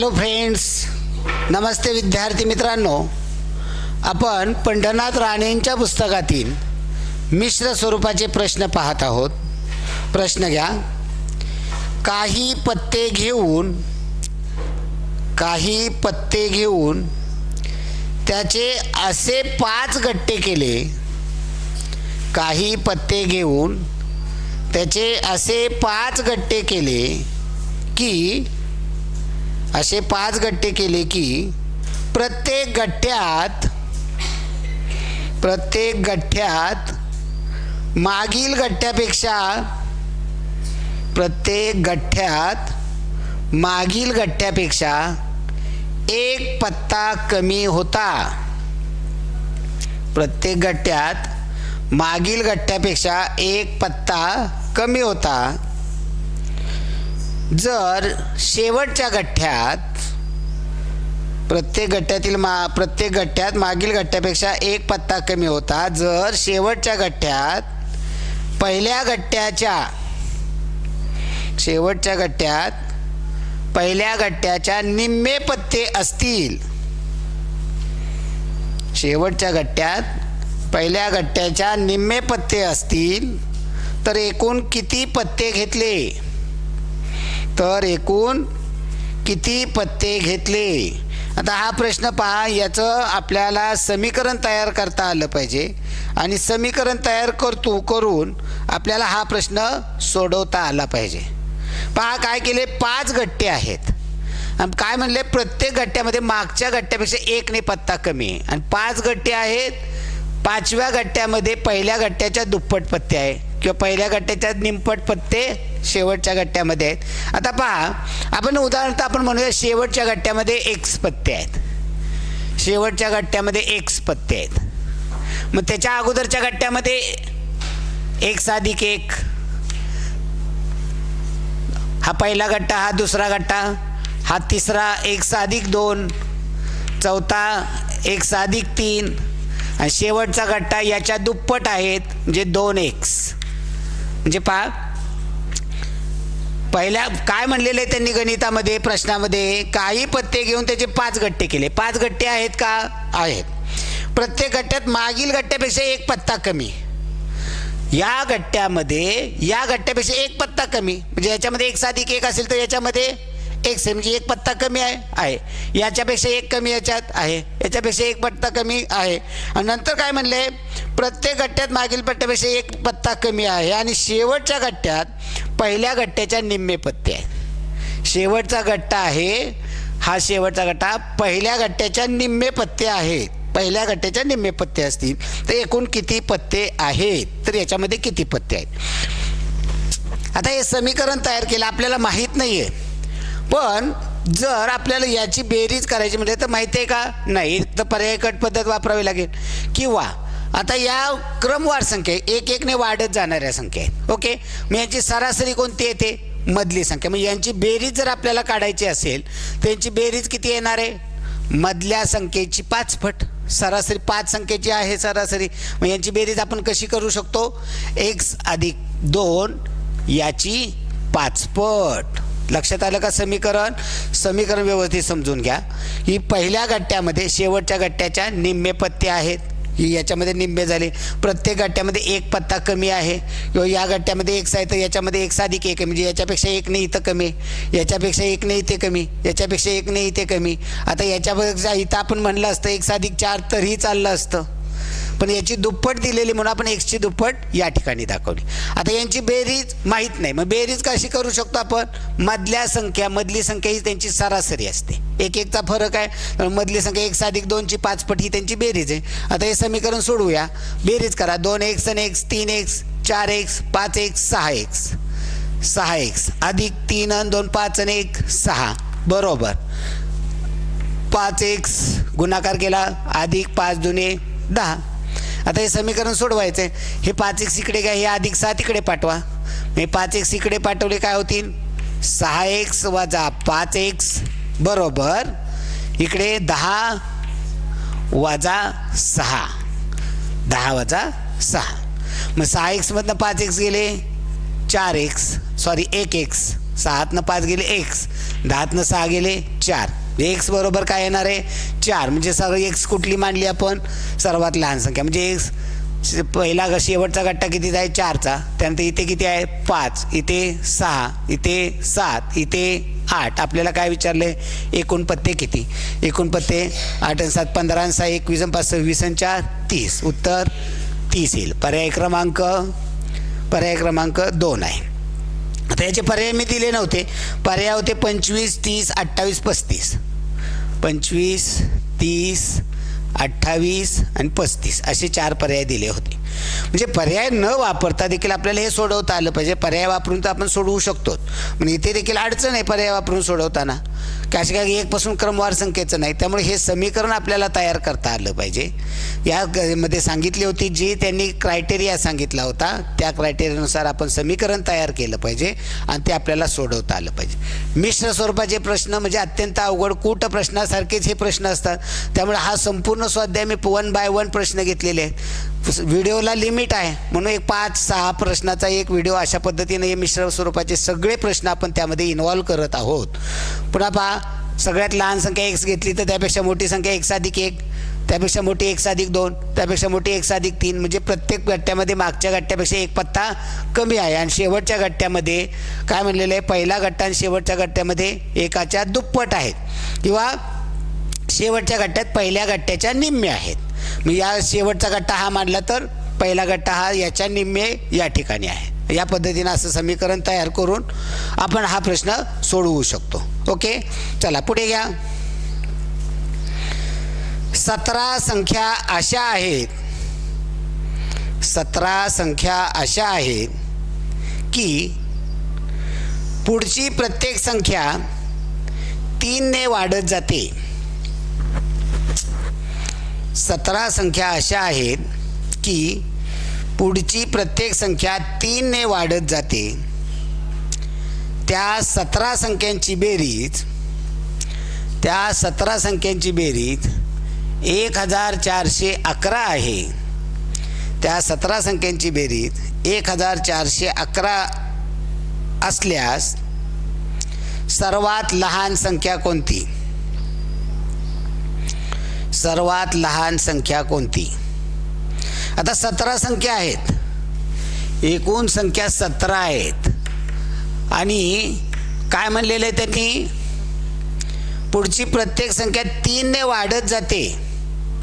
Hello friends नमस्ते विद्यार्थी मित्रांनो. आपण पंढरनाथ राणेंच्या पुस्तकातील मिश्र स्वरूपाचे प्रश्न पाहत आहोत. प्रश्न घ्या. काही पत्ते घेऊन काही पत्ते घेऊन त्याचे असे पाच गट्टे केले. काही पत्ते घेऊन त्याचे असे पाच गट्टे केले की असे पाच गट्टे केले की प्रत्येक गठ्ठ्यात प्रत्येक गठ्ठ्यात मागील गठ्ठ्यापेक्षा प्रत्येक गठ्ठ्यात मागील गठ्ठ्यापेक्षा एक पत्ता कमी होता. प्रत्येक गठ्ठ्यात मागील गठ्ठ्यापेक्षा एक पत्ता कमी होता. जर शेवटच्या गठ्ठ्यात प्रत्येक गठ्ठ्यातील मा प्रत्येक गठ्ठ्यात मागील गठ्ठ्यापेक्षा एक पत्ता कमी होता जर शेवटच्या गठ्ठ्यात पहिल्या गठ्ठ्याच्या शेवटच्या गठ्ठ्यात पहिल्या गठ्ठ्याच्या निम्मे पत्ते असतील शेवटच्या गठ्ठ्यात पहिल्या गठ्ठ्याच्या निम्मे पत्ते असतील तर एकूण किती पत्ते घेतले? तर एकूण किती पत्ते घेतले? आता हा प्रश्न पहा याचं आपल्याला समीकरण तयार करता आलं पाहिजे. आणि समीकरण तयार करतो करून आपल्याला हा प्रश्न सोडवता आला पाहिजे. पहा काय केले? पाच गट्टे आहेत. आणि काय म्हणले? प्रत्येक गट्ट्यामध्ये मागच्या गट्ट्यापेक्षा एकने पत्ता कमी आहे. आणि पाच गट्टे आहेत. पाचव्या गट्ट्यामध्ये पहिल्या गट्ट्याच्या दुप्पट पत्ते आहे. किंवा पहिल्या गट्ट्याच्या निमपट पत्ते शेवटच्या गट्ट्यामध्ये आहेत. आता पहा आपण उदाहरणार्थ आपण म्हणूया शेवटच्या गट्ट्यामध्ये एक्स पत्ते आहेत. शेवटच्या गट्ट्यामध्ये एक्स पत्ते आहेत. मग त्याच्या अगोदरच्या गट्ट्यामध्ये एक साधिक एक. हा पहिला गट्टा हा दुसरा गट्टा हा तिसरा एक साधिक दोन चौथा एक साधिक तीन आणि शेवटचा गट्टा याच्या दुप्पट आहेत म्हणजे दोन एक्स म्हणजे पहा पहिल्या काय म्हणलेले आहे त्यांनी गणितामध्ये प्रश्नामध्ये? काही पत्ते घेऊन त्याचे पाच गट्टे केले. पाच गट्टे आहेत का? आहेत. प्रत्येक गट्ट्यात मागील गट्ट्यापेक्षा एक पत्ता कमी. या गट्ट्यामध्ये या गट्ट्यापेक्षा एक पत्ता कमी. म्हणजे याच्यामध्ये एक साधिक एक असेल तर याच्यामध्ये एक से म्हणजे एक पत्ता कमी आहे आहे. याच्यापेक्षा एक कमी याच्यात आहे. याच्यापेक्षा एक पत्ता कमी आहे. आणि नंतर काय म्हणले? प्रत्येक गट्ट्यात मागील पट्ट्यापेक्षा एक पत्ता कमी आहे. आणि शेवटच्या गट्ट्यात पहिल्या गट्ट्याच्या निम्मे पत्ते आहेत. शेवटचा गट्टा आहे हा शेवटचा गट्टा पहिल्या गट्ट्याच्या निम्मे पत्ते आहेत. पहिल्या गट्ट्याच्या निम्मे पत्ते असतील तर एकूण किती पत्ते आहेत? तर याच्यामध्ये किती पत्ते आहेत? आता हे समीकरण तयार केलं आपल्याला माहीत नाही आहे पण जर आपल्याला याची बेरीज करायची म्हणजे तर माहिती आहे का? नाही. तर पर्याय कट पद्धत वापरावी लागेल. किंवा आता या क्रमवार संख्या एक एकने वाढत जाणाऱ्या संख्या आहेत. ओके? मग यांची सरासरी कोणती येते? मधली संख्या. मग यांची बेरीज जर आपल्याला काढायची असेल तर यांची बेरीज किती येणार आहे? मधल्या संख्येची पाच पट सरासरी पाच संख्येची आहे सरासरी. मग यांची बेरीज आपण कशी करू शकतो? एक्स अधिक दोन याची पाचपट लक्षात आलं का समीकरण? समीकरण व्यवस्थित समजून घ्या. ही पहिल्या गट्ट्यामध्ये शेवटच्या गट्ट्याच्या निम्मे पत्ते आहेत. ही याच्यामध्ये निम्मे झाले. प्रत्येक गट्ट्यामध्ये एक पत्ता कमी आहे. किंवा या गट्ट्यामध्ये एक आहे तर याच्यामध्ये एक साधिक एक आहे. म्हणजे याच्यापेक्षा एक नाही इथं कमी. याच्यापेक्षा एक नाही इथे कमी. याच्यापेक्षा एक नाही इथे कमी. आता याच्यापेक्षा इथं आपण म्हणलं असतं एक साधिक चार तरीही चाललं असतं. पण याची दुप्पट दिलेली म्हणून आपण एक्सची दुप्पट या ठिकाणी दाखवली. आता यांची बेरीज माहीत नाही. मग बेरीज कशी करू शकतो आपण? मधल्या संख्या मधली संख्या ही त्यांची सरासरी असते. एक एकचा फरक आहे. तर मधली संख्या एक साधिक दोनची पाचपट ही त्यांची बेरीज आहे. आता हे समीकरण सोडवूया. बेरीज करा. दोन एक्स आणि एक्स तीन एक्स चार एक्स पाच एक्स सहा एक्स सहा एक्स अधिक तीन आणि दोन पाच आणि एक सहा. बरोबर. पाच एक्स गुणाकार केला. अधिक पाच दुने दहा. आता हे समीकरण सोडवायचं आहे हे पाच एक्स इकडे घ्या हे अधिक सहा तिकडे पाठवा. हे पाच एक्स इकडे पाठवले काय होतील? सहा एक्स वजा पाच एक्स बरोबर इकडे दहा वजा सहा. दहा वजा सहा. मग सहा एक्समधनं पाच एक्स गेले चार एक्स सॉरी एक एक्स सहातनं पाच गेले एक्स दहातनं सहा गेले चार. एक्स बरोबर काय येणार आहे? चार. म्हणजे सगळं एक्स कुठली मांडली आपण? सर्वात लहान संख्या. म्हणजे एक्स पहिला ग- शेवटचा गट्टा कितीचा आहे? चारचा. त्यानंतर इथे किती आहे? पाच. इथे सहा. इथे सात. इथे आठ. आपल्याला काय विचारले? एकूण पत्ते किती? एकूण पत्ते आठ आणि सात पंधरा सहा एकवीस आणि पाच सव्वीस आणि चार तीस. उत्तर तीस येईल. पर्याय क्रमांक पर्याय क्रमांक दोन आहे. आता याचे पर्याय मी दिले नव्हते. पर्याय होते पंचवीस तीस अठ्ठावीस पस्तीस. पंचवीस तीस अठ्ठावीस आणि पस्तीस असे चार पर्याय दिले होते. म्हणजे पर्याय न वापरता देखील आपल्याला हे सोडवता आलं पाहिजे. पर्याय वापरून तर आपण सोडवू शकतो. म्हणजे इथे देखील अडचण आहे पर्याय वापरून सोडवताना. की काय एकपासून क्रमवार संख्येचं नाही. त्यामुळे हे समीकरण आपल्याला तयार करता आलं पाहिजे. यामध्ये सांगितली होती जी त्यांनी क्रायटेरिया सांगितला होता. त्या क्रायटेरियानुसार आपण समीकरण तयार केलं पाहिजे आणि ते आपल्याला सोडवता आलं पाहिजे. मिश्र स्वरूपाचे प्रश्न म्हणजे अत्यंत अवघड कूट प्रश्नासारखेच हे प्रश्न असतात. त्यामुळे हा संपूर्ण स्वाध्याय मी वन बाय वन प्रश्न घेतलेले आहेत. व्हिडिओला लिमिट आहे. म्हणून एक पाच सहा प्रश्नाचा एक व्हिडिओ अशा पद्धतीने हे मिश्र स्वरूपाचे सगळे प्रश्न आपण त्यामध्ये इन्व्हॉल्व करत आहोत. पुन्हा पहा. सगळ्यात लहान संख्या एक्स घेतली तर त्यापेक्षा मोठी संख्या एक्स अधिक एक त्यापेक्षा मोठी एक्स अधिक दोन त्यापेक्षा मोठी एक्स अधिक तीन. म्हणजे प्रत्येक गट्ट्यामध्ये मागच्या गट्ट्यापेक्षा एक पत्ता कमी आहे. आणि शेवटच्या गट्ट्यामध्ये काय म्हणलेलं आहे? पहिला गट्टा आणि शेवटच्या गट्ट्यामध्ये एकाच्या दुप्पट आहेत. किंवा शेवटच्या गट्ट्यात पहिल्या गट्ट्याच्या निम्मे आहेत. मग या शेवटचा गट्टा हा मानला तर पहिला गट्टा हा याच्या निम्मे या ठिकाणी आहे. या पद्धतीनं असं समीकरण तयार करून आपण हा प्रश्न सोडवू शकतो. ओके? चला पुढे घ्या. सतरा संख्या अशा आहेत. सतरा संख्या अशा आहेत की पुढची प्रत्येक संख्या तीनने वाढत जाते. सतरा संख्या अशा आहेत की पुढची प्रत्येक संख्या तीनने वाढत जाते. त्या सतरा संख्यांची बेरीज त्या सतरा संख्यांची बेरीज एक हजार चारशे अकरा आहे. त्या सतरा संख्यांची बेरीज एक हजार चारशे अकरा असल्यास सर्वात लहान संख्या कोणती? सर्वात लहान संख्या कोणती? आता सतरा संख्या आहेत. एकूण संख्या सतरा आहेत. आणि काय म्हणलेलं आहे त्यांनी? पुढची प्रत्येक संख्या तीनने वाढत जाते.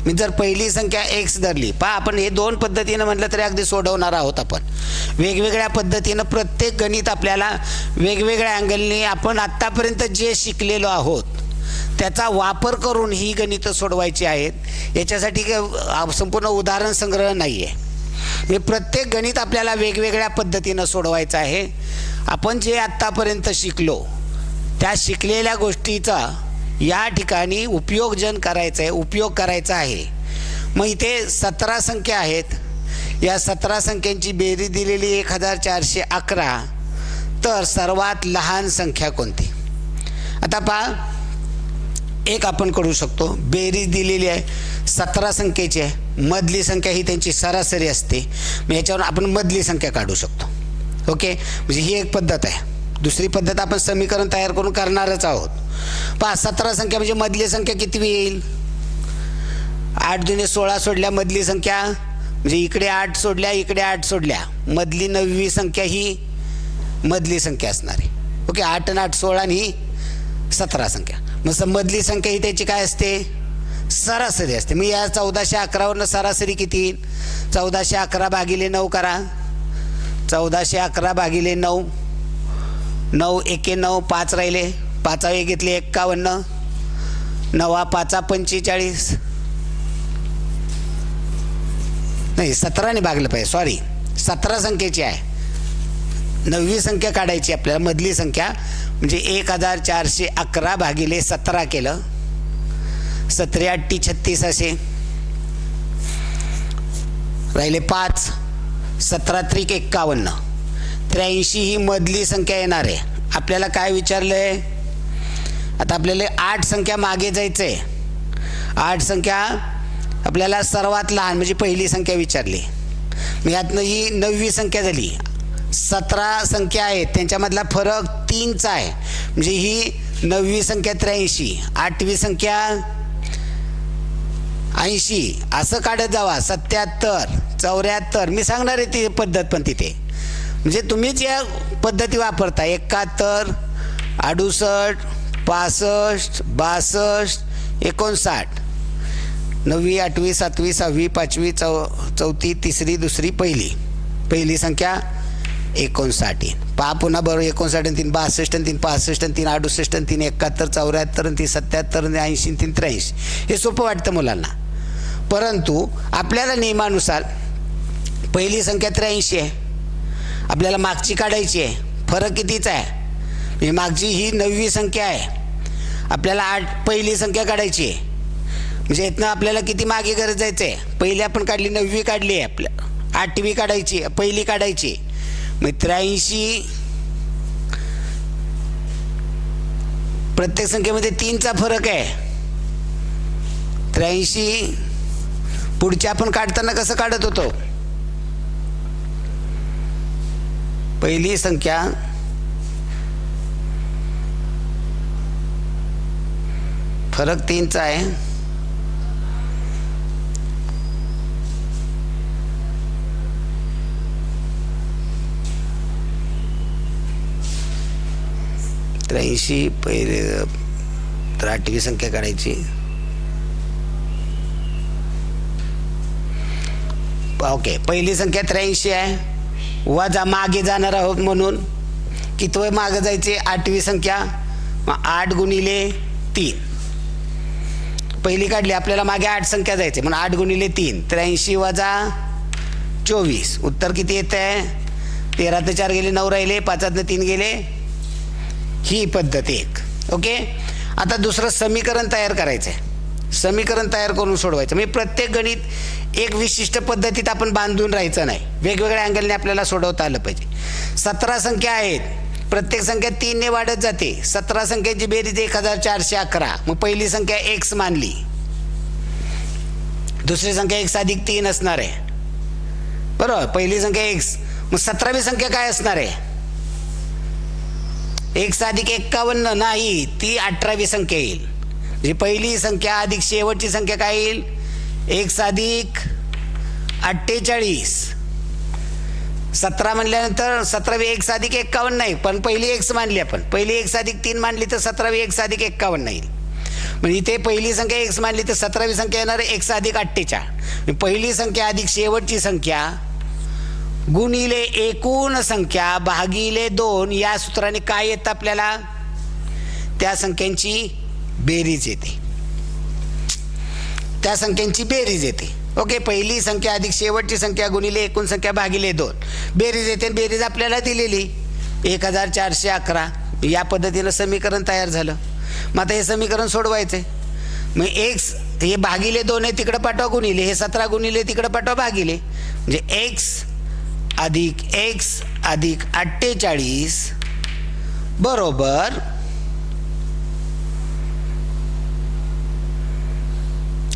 मी जर पहिली संख्या एक्स धरली पहा आपण हे दोन पद्धतीनं म्हटलं तरी अगदी सोडवणार आहोत आपण. वेगवेगळ्या पद्धतीनं प्रत्येक गणित आपल्याला वेगवेगळ्या अँगलनी आपण आत्तापर्यंत जे शिकलेलो आहोत त्याचा वापर करून ही गणितं सोडवायची आहेत. याच्यासाठी काय संपूर्ण उदाहरण संग्रह नाही आहे हे म्हणजे प्रत्येक गणित आपल्याला वेगवेगळ्या पद्धतीनं सोडवायचं आहे. आपण जे आत्तापर्यंत शिकलो त्या शिकलेल्या गोष्टीचा या ठिकाणी उपयोगजन करायचं आहे उपयोग करायचा आहे. मग इथे सतरा संख्या आहेत. या सतरा संख्यांची बेरी दिलेली एक हजार चारशे अकरा. तर सर्वात लहान संख्या कोणती? आता पहा एक आपण करू शकतो. बेरीज दिलेली आहे. सतरा संख्येची आहे. मधली संख्या ही त्यांची सरासरी असते. मग याच्यावर आपण मधली संख्या काढू शकतो. ओके? म्हणजे ही एक पद्धत आहे. दुसरी पद्धत आपण समीकरण तयार करून करणारच आहोत. पहा सतरा संख्या म्हणजे मधली संख्या किती येईल? आठ जुने सोळा सोडल्या मधली संख्या म्हणजे इकडे आठ सोडल्या इकडे आठ सोडल्या. मधली नववी संख्या ही मधली संख्या असणार आहे. ओके? आठ आणि आठ सोळा आणि ही सतरा संख्या. मग स- मधली संख्या ही त्याची काय असते? सरासरी असते. मग या चौदाशे अकरावरनं सरासरी किती चौदाशे अकरा भागिले नऊ करा. चौदाशे अकरा भागिले नऊ. नऊ एके नऊ पाच राहिले. पाचावे घेतले एक्कावन्न. नवा पाचा पंचेचाळीस. नाही सतराने भागलं पाहिजे. सॉरी सतरा संख्येची आहे. नववी संख्या काढायची आपल्याला मधली संख्या. म्हणजे एक हजार चारशे अकरा भागिले सतरा केलं. सतरे अठ्ठी छत्तीस असे. राहिले पाच. सतरा त्रिक एक्कावन्न. त्र्याऐंशी ही मधली संख्या येणार आहे. आपल्याला काय विचारलं आहे आता आपल्याला आठ संख्या मागे जायचं आहे आठ संख्या आपल्याला सर्वात लहान म्हणजे पहिली संख्या विचारली. मग यातनं ही नववी संख्या झाली. सतरा संख्या आहेत. त्यांच्यामधला फरक तीनचा आहे. म्हणजे ही नववी संख्या त्र्याऐंशी आठवी संख्या ऐंशी. असं काढत जावा. सत्याहत्तर चौऱ्याहत्तर. मी सांगणार आहे ती पद्धत पण तिथे. म्हणजे तुम्हीच या पद्धती वापरता. एकाहत्तर अडुसष्ट पासष्ट बासष्ट एकोणसाठ. नववी आठवी सातवी सहावी पाचवी चौ चौथी तिसरी दुसरी पहिली. पहिली संख्या एकोणसाठ. पहा पुन्हा बरोबर एकोणसाठ तीन बासष्ट तीन पासष्ट तीन अडुसष्ट तीन एकाहत्तर चौऱ्याहत्तर तीन सत्याहत्तर ऐंशी तीन त्र्याऐंशी. हे सोपं वाटतं मुलांना. परंतु आपल्याला नियमानुसार पहिली संख्या त्र्याऐंशी आहे. आपल्याला मागची काढायची आहे. फरक कितीच आहे? म्हणजे मागची ही नववी संख्या आहे. आपल्याला आठ पहिली संख्या काढायची आहे. म्हणजे इथनं आपल्याला किती मागे गरज जायचं आहे? पहिली आपण काढली नववी काढली आहे आपल्या आठवी काढायची पहिली काढायची. मग त्र्याऐंशी प्रत्येक संख्येमध्ये तीनचा फरक आहे. त्र्याऐंशी पुढच्या आपण काढताना कसं काढत होतो? पहिली संख्या फरक तीनचा आहे. त्र्याऐंशी पहिले तर आठवी संख्या काढायची. ओके पहिली संख्या त्र्याऐंशी आहे. वजा मागे जाणार आहोत म्हणून. कितवं मागे जायचे? आठवी संख्या. मग आठ गुणिले तीन. पहिली काढली आपल्याला मागे आठ संख्या जायचे म्हणून आठ गुणिले तीन. त्र्याऐंशी वजा चोवीस. उत्तर किती येत आहे तेरातनं चार गेले नऊ राहिले पाचातनं तीन गेले ही पद्धत एक. ओके? आता दुसरं समीकरण तयार करायचं आहे समीकरण तयार करून सोडवायचं. म्हणजे प्रत्येक गणित एक विशिष्ट पद्धतीत आपण बांधून राहायचं नाही. वेगवेगळ्या अँगलने आपल्याला सोडवता आलं पाहिजे. सतरा संख्या आहेत. प्रत्येक संख्या तीनने वाढत जाते. सतरा संख्येची बेरीज एक हजार चारशे अकरा. मग पहिली संख्या एक्स मानली. दुसरी संख्या एक्स अधिक तीन असणार आहे. बरोबर? पहिली संख्या एक्स मग सतरावी संख्या काय असणार आहे? एक अधिक एक्कावन्न नाही ती अठरावी संख्या येईल. म्हणजे पहिली संख्या अधिक शेवटची संख्या काय येईल? एक अधिक अठ्ठेचाळीस. सतरा म्हणल्यानंतर सतरावी एक अधिक एक्कावन्न नाही पण पहिली एक्स मानली आपण. पहिली एक अधिक तीन मानली तर सतरावी एक अधिक एक्कावन्न येईल. म्हणजे इथे पहिली संख्या एक्स मानली तर सतरावी संख्या येणार एक अधिक अठ्ठेचाळ. म्हणजे पहिली संख्या अधिक शेवटची संख्या गुणिले एकूण संख्या भागिले दोन या सूत्राने काय येतं आपल्याला? त्या संख्यांची बेरीज येते. त्या संख्यांची बेरीज येते. ओके पहिली संख्या अधिक शेवटची संख्या गुणिले एकूण संख्या भागिले दोन. बेरीज येते बेरीज आपल्याला दिलेली. एक हजार चारशे अकरा. या पद्धतीनं समीकरण तयार झालं. मग आता हे समीकरण सोडवायचं मग एक्स हे भागिले दोन आहे तिकडं पाठवा गुणिले. हे सतरा गुणिले तिकडं पाठवा भागिले. म्हणजे एक्स अधिक एक्स अधिक अठ्ठेचाळीस बरोबर.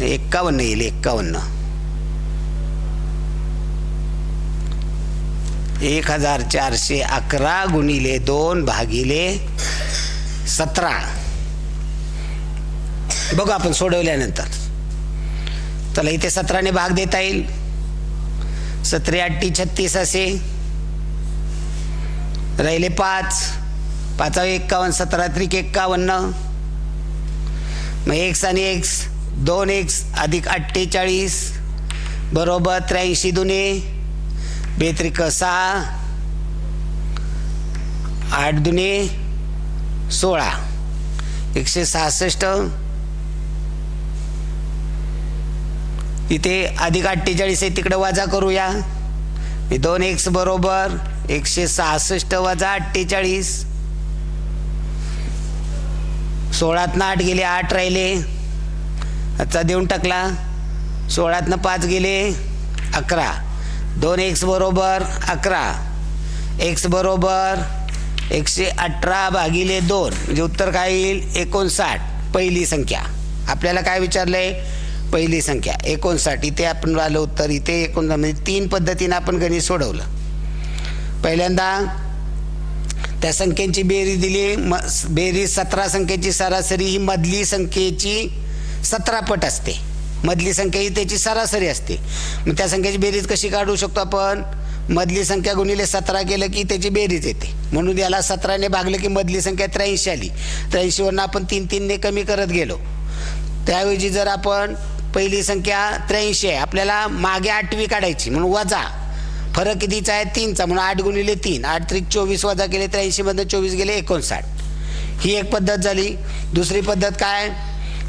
एक्कावन्न येईल एक्कावन्न एक हजार चारशे अकरा गुणिले दोन भागिले सतरा. बघू आपण सोडवल्यानंतर. चला इथे सतराने भाग देता येईल. सतरे अठ्ठी छत्तीस असे. राहिले पाच. पाचावे एक्कावन्न सतरा त्रिक एक्कावन्न. मग एक्स आणि एक्स दोन एक्स अधिक अठ्ठेचाळीस. बरोबर त्र्याऐंशी दुने. बेत्रिक सहा. आठ दुने सोळा. एकशे सहासष्ट. इथे अधिक अठ्ठेचाळीस आहे तिकडे वजा करूया. दोन एक्स बरोबर एकशे सहासष्ट वजा अठ्ठेचाळीस. सोळातनं आठ गेले आठ राहिले. आजचा देऊन टाकला. सोळातनं पाच गेले अकरा. दोन एक्स बरोबर अकरा. एक्स बरोबर एकशे अठरा भागिले दोन. म्हणजे उत्तर काय येईल? एकोणसाठ. पहिली संख्या. आपल्याला काय विचारलं आहे पहिली संख्या. एकोणसाठ. इथे आपण आलो तर इथे एकोण म्हणजे तीन पद्धतीनं आपण गणित सोडवलं. पहिल्यांदा त्या संख्येची बेरी दिली. म बेरीज सतरा संख्येची सरासरी ही मधली संख्येची सतरा पट असते. मधली संख्या ही त्याची सरासरी असते. मग त्या संख्येची बेरीज कशी काढू शकतो आपण? मधली संख्या गुणिले सतरा केलं की त्याची बेरीज येते. म्हणून याला सतराने भागलं की मधली संख्या त्र्याऐंशी आली. त्र्याऐंशीवरनं आपण तीन तीनने कमी करत गेलो. त्याऐवजी जर आपण पहिली संख्या त्र्याऐंशी आहे. आपल्याला मागे आठवी काढायची म्हणून वजा. फरक कितीचा आहे? तीनचा म्हणून आठ गुणिले तीन. आठ त्रिक चोवीस वजा केले त्र्याऐंशीमधनं चोवीस गेले एकोणसाठ. ही एक पद्धत झाली. दुसरी पद्धत काय?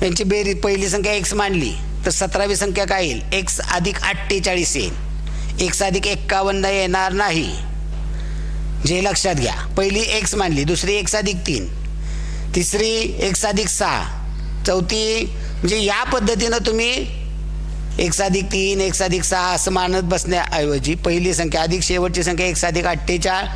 यांची बेरीज पहिली संख्या एक्स मांडली तर सतरावी संख्या काय येईल? एक्स अधिक अठ्ठेचाळीस येईल. एक्स अधिक एक्कावन्न येणार नाही. जे लक्षात घ्या. पहिली एक्स मांडली दुसरी एक्स अधिक तीन. तिसरी एक्स अधिक सहा. चौथी म्हणजे या पद्धतीनं तुम्ही एक साधिक तीन एक साधिक सहा असं मानत बसण्याऐवजी पहिली संख्या अधिक शेवटची संख्या एक साधिक अठ्ठेचाळ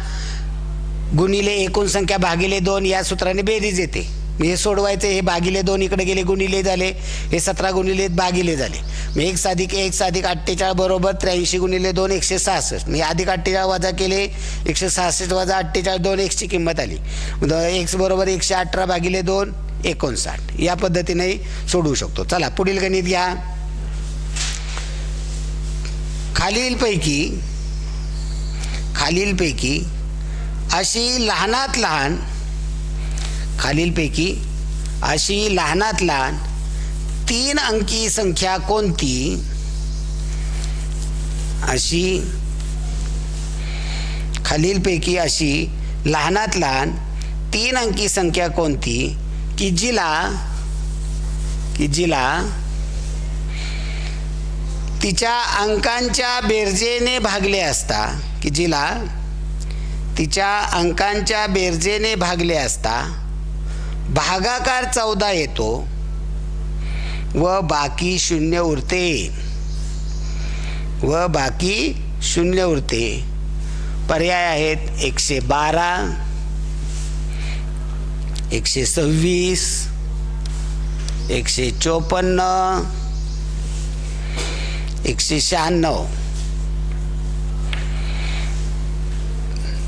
गुणिले एकूण संख्या भागिले दोन या सूत्राने बेरीज येते. म्हणजे हे सोडवायचे हे भागिले दोन इकडे गेले गुणिले झाले हे सतरा गुणिले भागिले झाले. मग एक साधिक एक साधिक अठ्ठेचाळ बरोबर त्र्याऐंशी गुणिले दोन एकशे सहासष्ट. म्हणजे अधिक अठ्ठेचाळ वजा केले एकशे सहासष्ट वजा अठ्ठेचाळ दोन एक्सची किंमत आली. एक्स बरोबर एकशे अठरा भागिले दोन एकोणसाठ. या पद्धतीने सोडवू शकतो. चला पुढील गणित घ्या. खालीलपैकी खालीलपैकी अशी लहानात लहान खालीलपैकी अशी लहानात लहान तीन अंकी संख्या कोणती? अशी खालीलपैकी अशी लहानात लहान तीन अंकी संख्या कोणती? की जिला की जिला तिच्या अंकांच्या बेरजेने भागले असता की जिला तिच्या अंकांच्या बेरजेने भागले असता भागाकार चौदा येतो व बाकी शून्य उरते. व बाकी शून्य उरते. पर्याय आहेत एकशे बारा. एकशे सव्वीस एकशे चोपन्न एकशे शहाण्णव.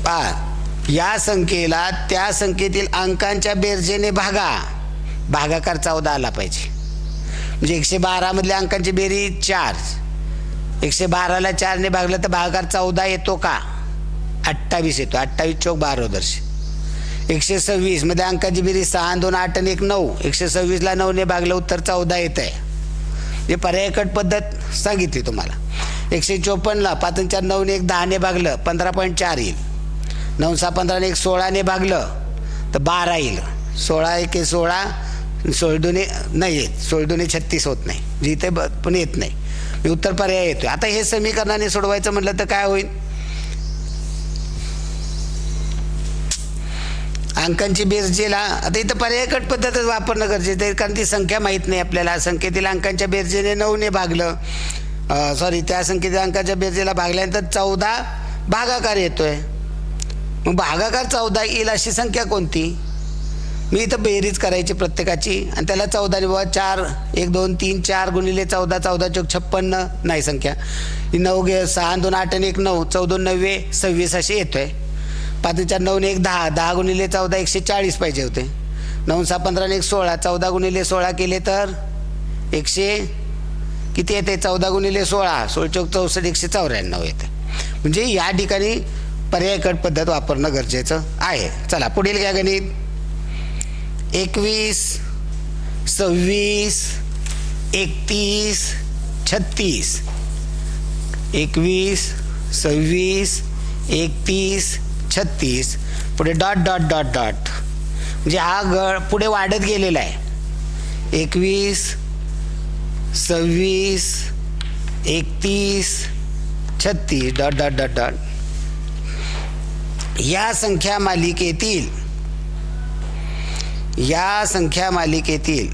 पा या संख्येला त्या संख्येतील अंकांच्या बेरजेने भागा. भागाकार चौदा आला पाहिजे. म्हणजे एकशे बारामधल्या अंकांची बेरीज चार. एकशे बाराला चारने भागलं तर भागाकार चौदा येतो का? अठ्ठावीस येतो. अठ्ठावीस चौक बारोदर्शी एकशे सव्वीस. मध्ये अंकाची बेरीज सहा दोन आठ आणि एक नऊ. एकशे सव्वीसला नऊने भागलं उत्तर चौदा येत आहे हे पर्यायकट पद्धत सांगितली तुम्हाला. एकशे चोपन्नला पाच चार नऊने एक दहाने भागलं पंधरा पॉईंट चार येईल. नऊ सहा पंधराने एक सोळाने भागलं तर बारा येईल. सोळा एक सोळा सोळदोने नाही येत. सोळदोने छत्तीस होत नाही. जिथे ब पण येत नाही. मी उत्तर पर्याय येतो आता हे समीकरणाने सोडवायचं म्हटलं तर काय होईल? अंकांची बेरजेला आता इथं पर्यायकट पद्धतच वापरणं गरजेचं आहे कारण ती संख्या माहीत नाही आपल्याला. संख्येतील अंकांच्या बेरजेने नऊने भागलं. सॉरी त्या संख्येतील अंकाच्या बेरजेला भागल्यानंतर चौदा भागाकार येतोय. मग भागाकार चौदा येईल अशी संख्या कोणती? मी इथं बेरीज करायची प्रत्येकाची आणि त्याला चौदा बाबा चार एक दोन तीन चार गुणिले चौदा चौदा चौक छप्पन्न नाही संख्या. नऊ घे सहा दोन आठ आणि एक नऊ चौदोन नव्वे सव्वीस अशी येतोय. आहे चार नऊने एक दहा दहा गुणिले चौदा एकशे चाळीस पाहिजे होते. नऊ सहा पंधराने एक सोळा चौदा गुणिले सोळा केले तर एकशे किती येते? चौदा गुणिले सोळा सोळ चौक चौसष्ट एकशे चौऱ्याण्णव येते. म्हणजे या ठिकाणी पर्यायकट पद्धत वापरणं गरजेचं आहे. चला पुढील घ्या गणित. एकवीस सव्वीस एकतीस छत्तीस. एकवीस सव्वीस एकतीस छत्तीस पुढे डॉट डॉट डॉट डॉट म्हणजे हा गळ पुढे वाढत गेलेला आहे. एकवीस सव्वीस एकतीस छत्तीस डॉट डॉट डॉट डॉट या संख्या मालिकेतील या संख्या मालिकेतील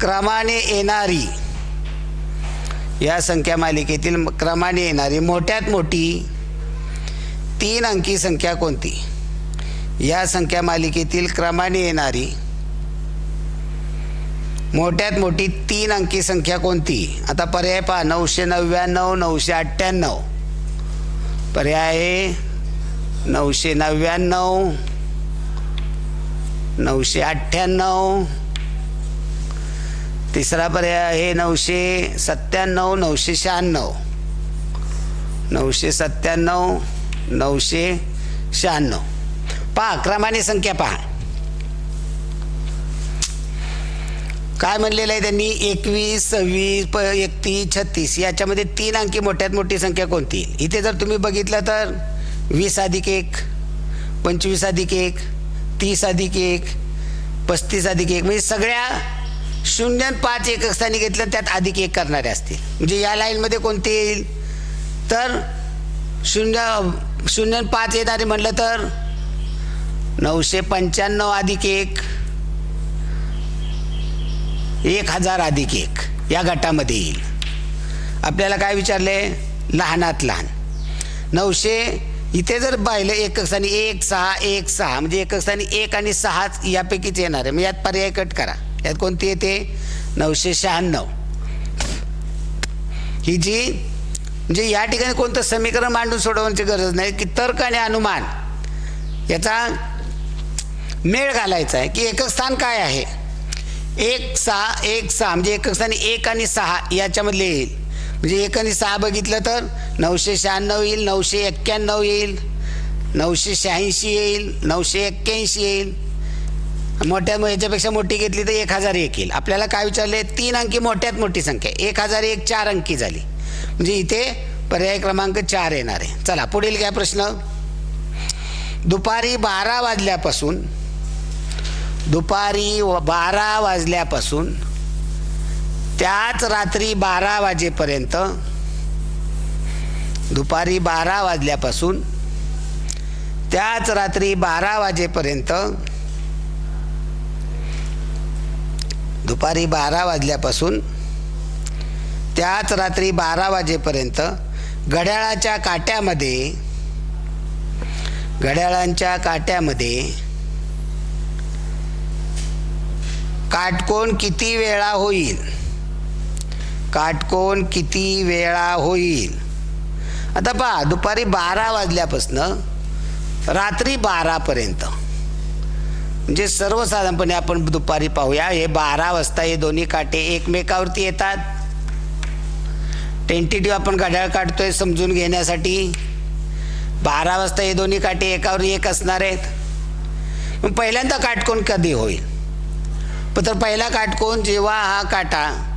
क्रमाने येणारी या संख्या मालिकेतील क्रमाने येणारी मोठ्यात मोठी तीन अंकी संख्या कोणती? या संख्या मालिकेतील क्रमाने येणारी मोठ्यात मोठी तीन अंकी संख्या कोणती? आता पर्याय पहा नऊशे नव्याण्णव नऊशे अठ्ठ्याण्णव. पर्याय आहे नऊशे नव्याण्णव नऊशे अठ्ठ्याण्णव. तिसरा पर्याय आहे नऊशे सत्त्याण्णव नऊशे शहाण्णव. नऊशे सत्त्याण्णव नऊशे शहाण्णव. पहा क्रमाने संख्या पहा. काय म्हणलेलं आहे त्यांनी? एकवीस सव्वीस प एकतीस छत्तीस. याच्यामध्ये तीन अंकी मोठ्यात मोठी संख्या कोणती? इथे जर तुम्ही बघितलं तर वीस अधिक एक पंचवीस अधिक एक तीस अधिक एक पस्तीस अधिक एक. म्हणजे सगळ्या शून्य पाच एकक स्थानी घेतलं त्यात अधिक एक करणारे असतील. म्हणजे या लाईनमध्ये कोणते येईल? तर शून्य शून्य पाच येत येणारे म्हटलं तर? नऊशे पंच्याण्णव अधिक एक. एक हजार अधिक एक. या गटामध्ये येईल. आपल्याला काय विचारले? लहानात लहान. नऊशे इथे जर पाहिलं एकक स्थानी एक सहा एक सहा. म्हणजे एकक स्थानी एक आणि सहाच यापैकीच येणार आहे. मग यात पर्याय कट करा. यात कोणती येते? नऊशे शहाण्णव. ही जी म्हणजे या ठिकाणी कोणतं समीकरण मांडून सोडवण्याची गरज नाही की तर्क आणि अनुमान याचा मेळ घालायचा आहे की एकक स्थान काय आहे? एक सहा एक सहा म्हणजे एकक स्थान एक आणि सहा याच्यामधले येईल. म्हणजे एक आणि सहा बघितलं तर नऊशे शहाण्णव येईल नऊशे एक्क्याण्णव येईल नऊशे शहाऐंशी येईल नऊशे एक्क्याऐंशी येईल. मोठ्या याच्यापेक्षा मोठी घेतली तर एक हजार एक येईल. आपल्याला काय विचारले तीन अंकी मोठ्यात मोठी संख्या एक हजार एक चार अंकी झाली. म्हणजे इथे पर्याय क्रमांक चार येणार आहे. चला पुढील काय प्रश्न. दुपारी बारा वाजल्यापासून दुपारी व- बारा वाजल्यापासून त्याच रात्री बारा वाजेपर्यंत दुपारी बारा वाजल्यापासून त्याच रात्री बारा वाजेपर्यंत दुपारी बारा वाजल्यापासून त्याच रात्री बारा वाजेपर्यंत घड्याळाच्या काट्यामध्ये घड्याळांच्या काट्यामध्ये काटकोण किती वेळा होईल? काटकोण किती वेळा होईल? आता पहा दुपारी बारा वाजल्यापासनं रात्री बारापर्यंत. म्हणजे सर्वसाधारणपणे आपण दुपारी पाहूया हे बारा वाजता हे दोन्ही काटे एकमेकावरती येतात. टेंटेटिव्ह आपण घड्याळ काढतोय समजून घेण्यासाठी. बारा वाजता हे दोन्ही काटे एकावर एक असणार आहेत. मग पहिल्यांदा काटकोण कधी होईल? पण तर पहिला काटकोण जेव्हा हा काटा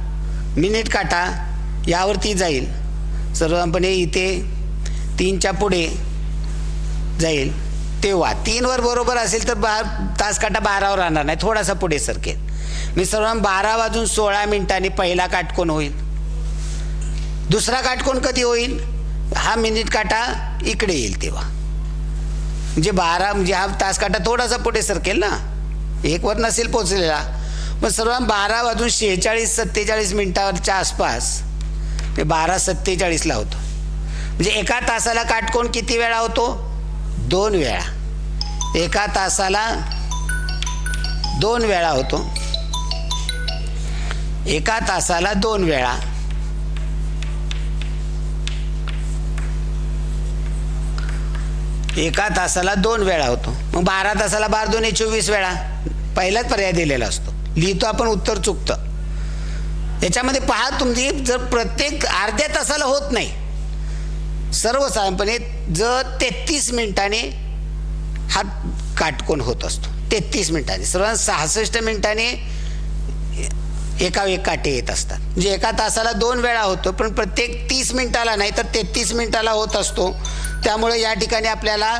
मिनिट काटा यावरती जाईल. सर्वपणे इथे तीनच्या पुढे जाईल. तेव्हा तीनवर बरोबर असेल तर बा तास काटा बारावर राहणार नाही. थोडासा पुढे सरकेल. मी सर्व बारा वाजून सोळा मिनिटांनी पहिला काटकोण होईल. दुसरा काटकोण कधी होईल? हा मिनिट काटा इकडे येईल तेव्हा. म्हणजे बारा म्हणजे हा तास काटा थोडासा पुढे सरकेल ना. एकवर नसेल पोचलेला मग सर्व बारा वाजून शेहेचाळीस सत्तेचाळीस मिनिटावरच्या आसपास ते बारा सत्तेचाळीसला होतो. म्हणजे एका तासाला काटकोण किती वेळा होतो? दोन वेळा. एका तासाला दोन वेळा होतो. एका तासाला दोन वेळा. एका तासाला दोन वेळा होतो. मग बारा तासाला बार दोन्ही चोवीस वेळा. पहिलाच पर्याय दिलेला असतो. लिहितो आपण उत्तर चुकतं. याच्यामध्ये पहा तुम्ही जर प्रत्येक अर्ध्या तासाला होत नाही सर्वसाधारणपणे जर तेहतीस मिनिटाने हा काटकोण होत असतो. तेहतीस मिनिटाने. सर्व सहासष्ट मिनिटाने एका एक काटे येत असतात. म्हणजे एका तासाला दोन वेळा होतो पण प्रत्येक तीस मिनिटाला नाही तर तेहतीस मिनिटाला होत असतो. त्यामुळे या ठिकाणी आपल्याला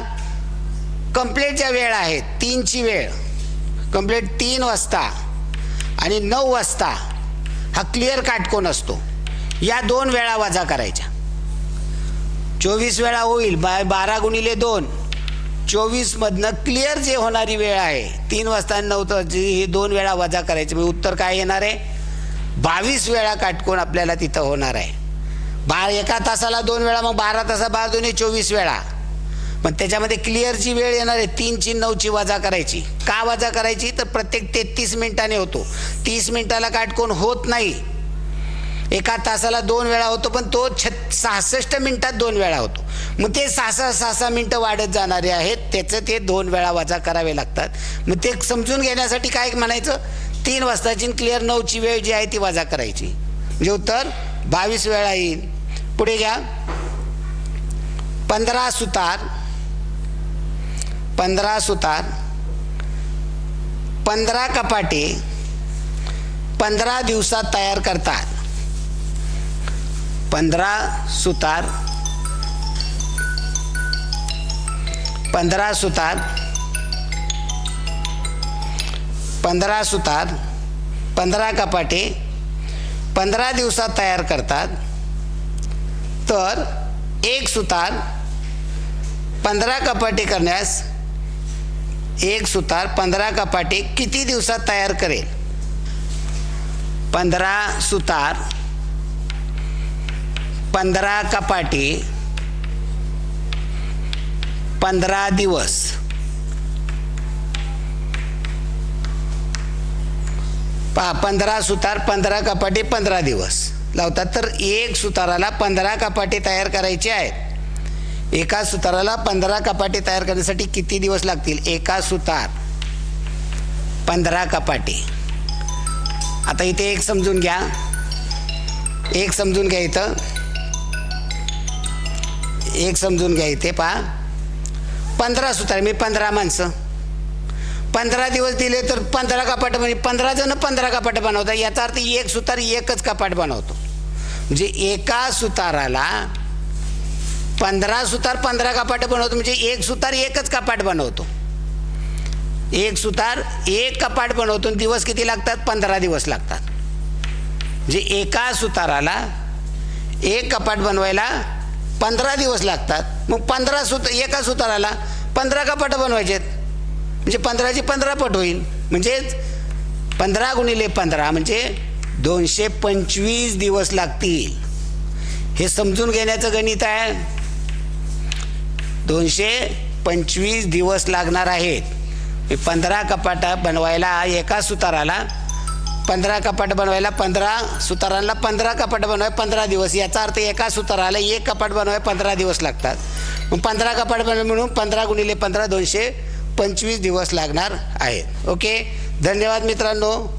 कंप्लेट ज्या वेळ आहेत तीनची वेळ कंप्लेट तीन वाजता आणि नऊ वाजता हा क्लिअर काटकोन असतो? या दोन वेळा वजा करायच्या. चोवीस वेळा होईल बा बारा गुणिले दोन चोवीसमधनं क्लिअर जे होणारी वेळ आहे तीन वाजता नऊ तर हे दोन वेळा वजा करायचे. म्हणजे उत्तर काय येणार आहे? बावीस वेळा काटकोण आपल्याला तिथं होणार आहे. बा एका तासाला दोन वेळा मग बारा तासा बारा दोन्ही चोवीस वेळा. पण त्याच्यामध्ये क्लिअरची वेळ येणार आहे तीनची नऊची वजा करायची. का वजा करायची? तर प्रत्येक तेहतीस मिनिटाने होतो. तीस मिनिटाला काटकोण होत नाही. एका तासाला दोन वेळा होतो पण तो छत सहासष्ट मिनिटात दोन वेळा होतो. मग ते सहा सहा सहा सहा मिनटं वाढत जाणारे आहेत त्याचं ते दोन वेळा वजा करावे लागतात. मग ते समजून घेण्यासाठी काय म्हणायचं? तीन वाजताची क्लिअर नऊची वेळ जी आहे ती वजा करायची. म्हणजे उत्तर बावीस वेळा येईल. पुढे घ्या. पंधरा सुतार. पंधरा सुतार. पंधरा कपाटे. पंधरा दिवसात तयार करतात. पंधरा सुतार. पंधरा सुतार. पंधरा सुतार. पंधरा कपाटे. पंधरा दिवसात तयार करतात. तर एक सुतार पंधरा कपाटे करण्यास एक सुतार पंधरा कपाटे किती दिवसात तयार करेल? पंधरा सुतार पंधरा कपाटे पंधरा दिवस. पहा पंधरा सुतार पंधरा कपाटे पंधरा दिवस. लावतात तर एक सुताराला पंधरा कपाटे तयार करायचे आहेत. एका सुताराला पंधरा कपाटे तयार करण्यासाठी किती दिवस लागतील? एका सुतार. पंधरा कपाटे. आता इथे एक समजून घ्या. एक समजून घ्या इथं. एक समजून घ्या इथे पहा. पंधरा सुतार मी पंधरा माणसं. पंधरा दिवस दिले तर पंधरा कपाट म्हणजे पंधरा जण पंधरा कपाट बनवतात. याचा अर्थ एक सुतार एकच कपाट बनवतो. म्हणजे एका सुताराला पंधरा सुतार पंधरा कपाट बनवतो. म्हणजे एक सुतार एकच कपाट बनवतो. एक सुतार एक कपाट बनवतो दिवस किती लागतात? पंधरा दिवस लागतात. म्हणजे एका सुताराला एक कपाट बनवायला पंधरा दिवस लागतात. मग पंधरा सुत एका सुताराला पंधरा कपाट बनवायचेत? म्हणजे पंधराची पंधरा पट होईल. म्हणजेच पंधरा गुणिले पंधरा म्हणजे दोनशे पंचवीस दिवस लागतील. हे समजून घेण्याचं गणित आहे. दोनशे पंचवीस दिवस लागणार आहेत. पंधरा कपाटा बनवायला एका सुताराला पंधरा कपाट बनवायला पंधरा सुतारांना पंधरा कपाट बनवाय पंधरा दिवस. याचा अर्थ एका सुताराला एक कपाट बनवाय पंधरा दिवस लागतात. मग पंधरा कपाट बनव म्हणून पंधरा गुणिले पंधरा दोनशे पंचवीस दिवस लागणार आहेत. ओके? धन्यवाद मित्रांनो.